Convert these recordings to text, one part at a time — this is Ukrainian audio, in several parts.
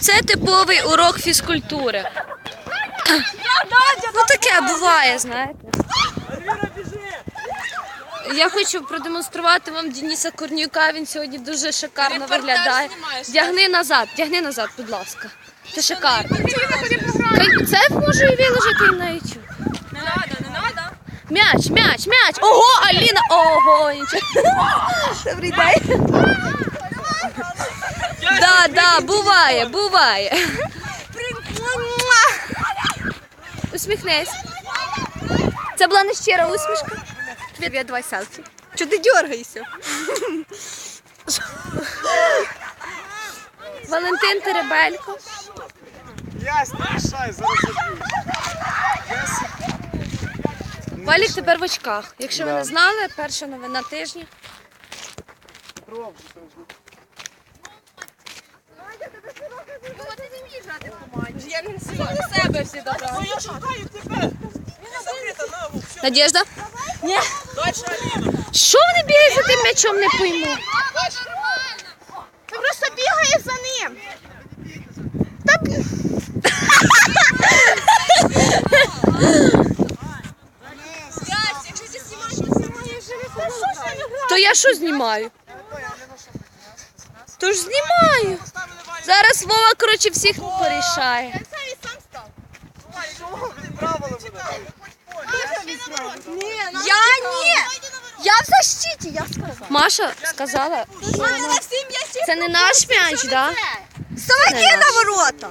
Це типовий урок фізкультури. Ну таке буває, знаєте. Я хочу продемонструвати вам Дениса Корнюка. Він сьогодні дуже шикарно виглядає. Дягни назад, дягни назад, будь ласка. Це шикарно. Це може і виложити на YouTube. Не надо, не надо. М'яч, м'яч, м'яч. Ого, Аліна, ого, нічого. Добрий день. Да, да, буває, буває. Усміхнись. Це була нещира усмішка. Привіт, давай селфі. Чого ти дергаєшся? Валентин Теребелько. Ясь, не зараз. Валік тепер в очках. Якщо ви не знали, перша новина тижня. Я не на себе всі добре. Я шукаю тебе. Дальше Аліна. Що вони бігають за тим м'ячом, не пойму. Ти просто бігаєш за ним. То я що знімаю? То ж знімаю. Зараз Вова, коротше, всіх порішає. Я ні. Я в защиті, я сказала. Маша сказала, що це не наш м'яч, да? Ставайте на ворота.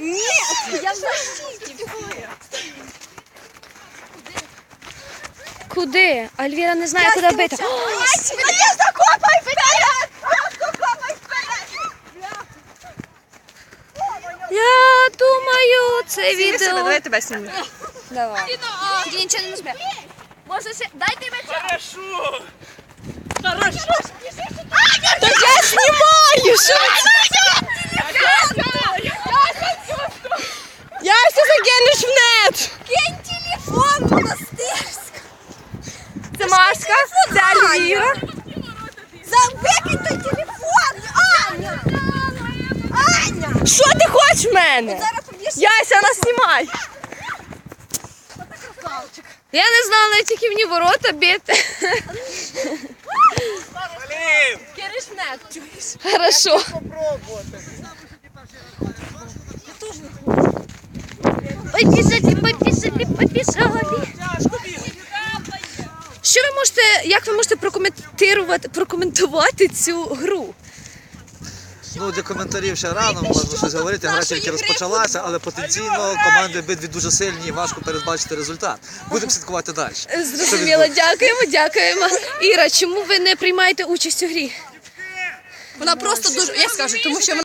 Ні, я в защиті. Куди? Альвіра не знає, куди бити. Надежда, копай Я думаю, це відео. тебе зніму. Давай. Тільки нічого не нажме. Може ще дайте м'яч. Хорошо. Та я знімаю! Що Я все закинеш в нет! Кинь телефон, монастирська! Це Машка, це Альвіра. За той телефон! В мене? Яся, нас знімай! Я не знала, я тільки мені ворота бити. Алін. Кириш чуєш? Хорошо. Попробувати. Побіжали, побіжали, побіжали. Що ви можете, як ви можете прокоментувати, прокоментувати цю гру? Ну, для коментарів ще рано, можна щось говорити. Гра тільки розпочалася, але потенційно команди обидві дуже сильні і важко передбачити результат. Будемо слідкувати далі. Зрозуміло, дякуємо, дякуємо. Іра, чому ви не приймаєте участь у грі? Вона просто дуже, я скажу, тому що вона